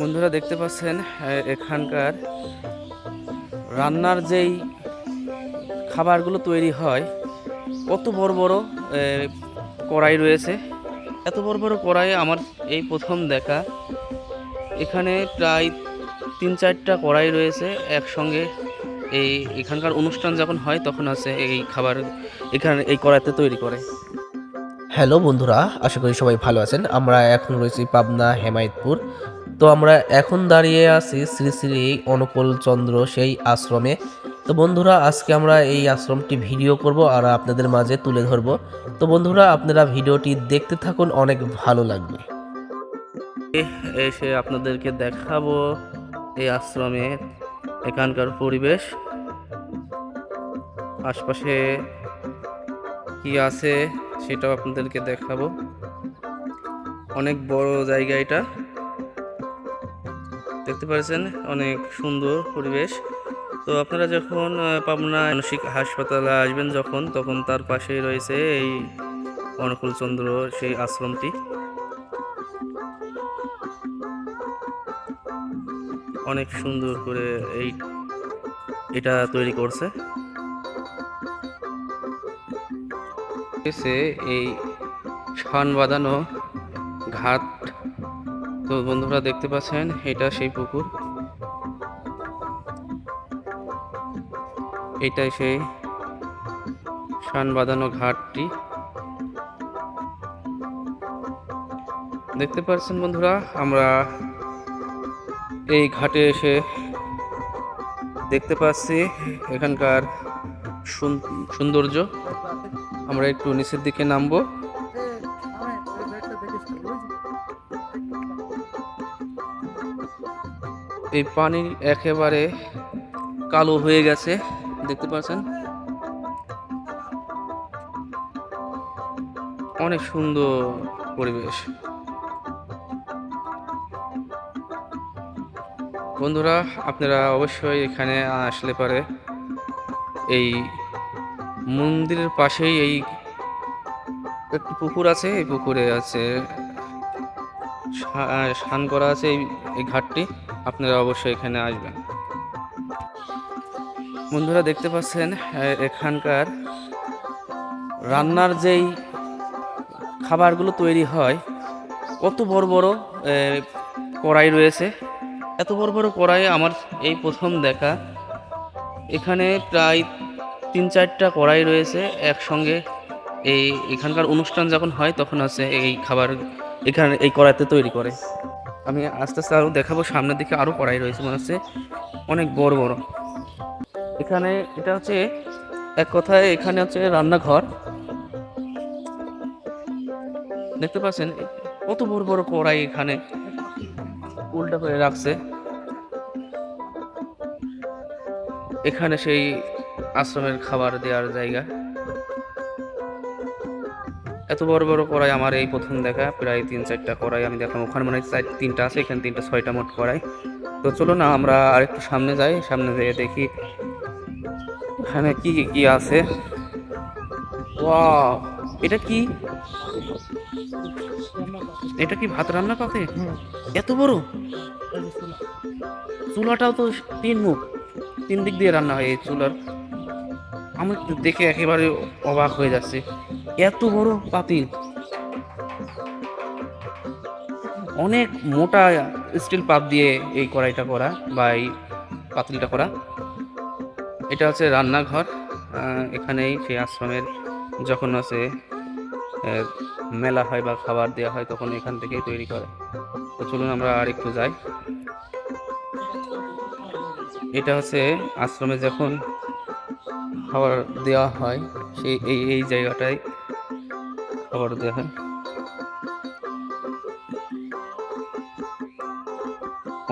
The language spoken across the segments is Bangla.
বন্ধুরা দেখতে পাচ্ছেন এখানকার রান্নার যেই খাবারগুলো তৈরি হয়, কত বড় বড় কড়াই রয়েছে। এত বড় বড় কড়াই আমার এই প্রথম দেখা। এখানে প্রায় তিন চারটা কড়াই রয়েছে, একসঙ্গে এই এখানকার অনুষ্ঠান যখন হয়, তখন আছে এই খাবার এখানে এই কড়াইতে তৈরি করে। হ্যালো বন্ধুরা, আশা করি সবাই ভালো আছেন। আমরা এখন রয়েছি পাবনা হেমায়তপুর। তো আমরা এখন দাঁড়িয়ে আছি শ্রী শ্রী অনুকূল চন্দ্র সেই আশ্রমে। তো বন্ধুরা, আজকে আমরা এই আশ্রমটি ভিডিও করব আর আপনাদের মাঝে তুলে ধরব। তো বন্ধুরা, আপনারা ভিডিওটি দেখতে থাকুন, অনেক ভালো লাগবে। এসে আপনাদেরকে দেখাবো এই আশ্রমে এখানকার পরিবেশ। আশপাশে কি আছে সেটাও আপনাদেরকে দেখাবো। অনেক বড় জায়গা এটা। দেখতে পাচ্ছেন অনেক সুন্দর পরিবেশ। তো আপনারা যখন পাবনা মানসিক হাসপাতালে আসবেন যখন, তখন তার পাশেই রয়েছে এই অনুকূলচন্দ্র সেই আশ্রমটি। অনেক সুন্দর করে এই, এটা তৈরি করছে। এই শান বাঁধানো ঘাট তো বন্ধুরা দেখতে পাচ্ছেন, এটা সেই পুকুর। এটাই সেই শান বাঁধানো ঘাটটি। দেখতে পাচ্ছেন বন্ধুরা, আমরা এই ঘাটে এসে দেখতে পাচ্ছি এখানকার সুন- সৌন্দর্য। আমরা একটু নিচের দিকে নামবো। এই পানি একেবারে কালো হয়ে গেছে, দেখতে পাচ্ছেন? অনেক সুন্দর পরিবেশ। বন্ধুরা, আপনারা অবশ্যই এখানে আসলে পারে এই মন্দিরের পাশেই এই একটি পুকুর আছে, এই পুকুরে আছে স্নান করা আছে এই ঘাটটি। আপনারা অবশ্যই এখানে আসবেন। বন্ধুরা, দেখতে পাচ্ছেন এখানকার রান্নার যেই খাবারগুলো তৈরি হয়, কত বড় বড় কড়াই রয়েছে। এত বড় বড় কড়াই আমার এই প্রথম দেখা। এখানে প্রায় তিন চারটা কড়াই রয়েছে একসঙ্গে। এই এখানকার অনুষ্ঠান যখন হয়, তখন আছে এই খাবার এখানে এই কড়াইতে তৈরি করে। আমি আস্তে আস্তে আরও দেখাবো, সামনের দিকে আরও কড়াই রয়েছে মনে হচ্ছে। অনেক বড় বড়। এখানে এটা হচ্ছে এক কথায় এখানে হচ্ছে রান্নাঘর। দেখতে পাচ্ছেন, কত বড় বড় কড়াই এখানে উল্টা করে রাখছে। এখানে সেই আশ্রমের খাবার দেওয়ার জায়গা। এত বড় বড় কড়াই আমার এই প্রথম দেখা প্রায় তিন চারটা কড়াই আমি দেখলাম ওখানে মানে চার তিনটা আছে এখানে তিনটা ছয়টা মোট কড়াই। তো চলো না আমরা আরেকটু সামনে যাই সামনে যেয়ে দেখি এখানে কি কি আছে। ওয়াও এটা কি? এটা কি ভাত রান্না পাতে এত বড়? চুলাটাও তো তিন মুখ। তিন দিক দিয়ে রান্না হয় এই চুলার। আমি দেখে একেবারে অবাক হয়ে যাচ্ছে। এত বড় পাতিল। অনেক মোটা স্টিল পাত দিয়ে এই কড়াইটা করা বা এই পাতিলটা করা। এটা হচ্ছে রান্নাঘর। এখানেই সেই আশ্রমের যখন আছে মেলা হয় বা খাবার দেওয়া হয়, তখন এখান থেকেই তৈরি করে। তো চলুন আমরা আর একটু যাই। এটা হচ্ছে আশ্রমে যখন খাবার দেওয়া হয়, সেই এই এই জায়গাটায় খাবার দেওয়া হয়।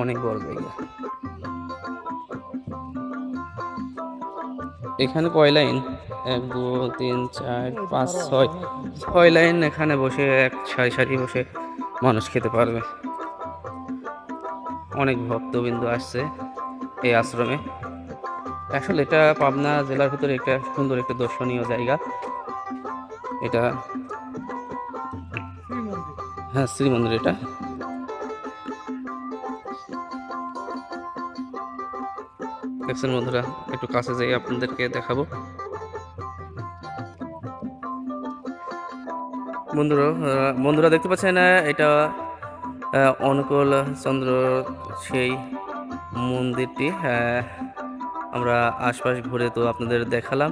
অনেক বড় জায়গা। এখানে কয় লাইন? এক, দু, তিন, চার, পাঁচ, ছয়। ছয় লাইন এখানে বসে এক সারি সারি বসে মানুষ খেতে পারবে। অনেক ভক্তবিন্দু আসছে এই আশ্রমে। আসলে এটা পাবনা জেলার ভিতরে একটা সুন্দর একটা দর্শনীয় জায়গা। এটা হ্যাঁ শ্রীমন্দির এটা। দেখছেন বন্ধুরা, একটু কাছে যাই আপনাদেরকে দেখাবো। বন্ধুরা বন্ধুরা দেখতে পাচ্ছেন, এটা অনুকূল চন্দ্র সেই মন্দিরটি হ্যাঁ। আমরা আশপাশ ঘুরে তো আপনাদের দেখালাম।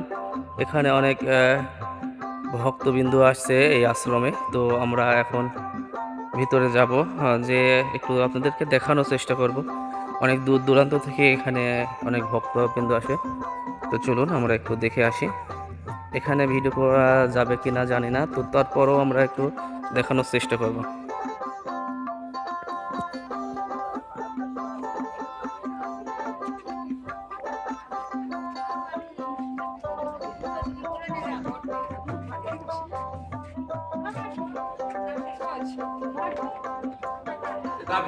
এখানে অনেক ভক্তবিন্দু আসছে এই আশ্রমে। তো আমরা এখন ভিতরে যাব যে একটু আপনাদেরকে দেখানোর চেষ্টা করব। অনেক দূর দূরান্ত থেকে এখানে অনেক ভক্তবিন্দু আসে। তো চলুন আমরা একটু দেখে আসি, এখানে ভিডিও করা যাবে কি না জানি না। তো তারপরও আমরা একটু দেখানোর চেষ্টা করব। এটা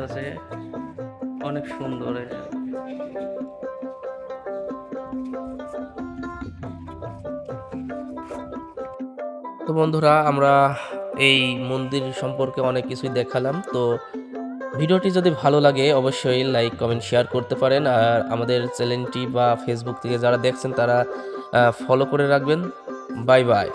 হচ্ছে অনেক সুন্দর তো বন্ধুরা আমরা এই মন্দির সম্পর্কে অনেক কিছুই দেখালাম। তো ভিডিওটি যদি ভালো লাগে, অবশ্যই লাইক, কমেন্ট, শেয়ার করতে পারেন। আর আমাদের চ্যানেলটি বা ফেসবুক থেকে যারা দেখছেন, তারা ফলো করে রাখবেন। Bye bye.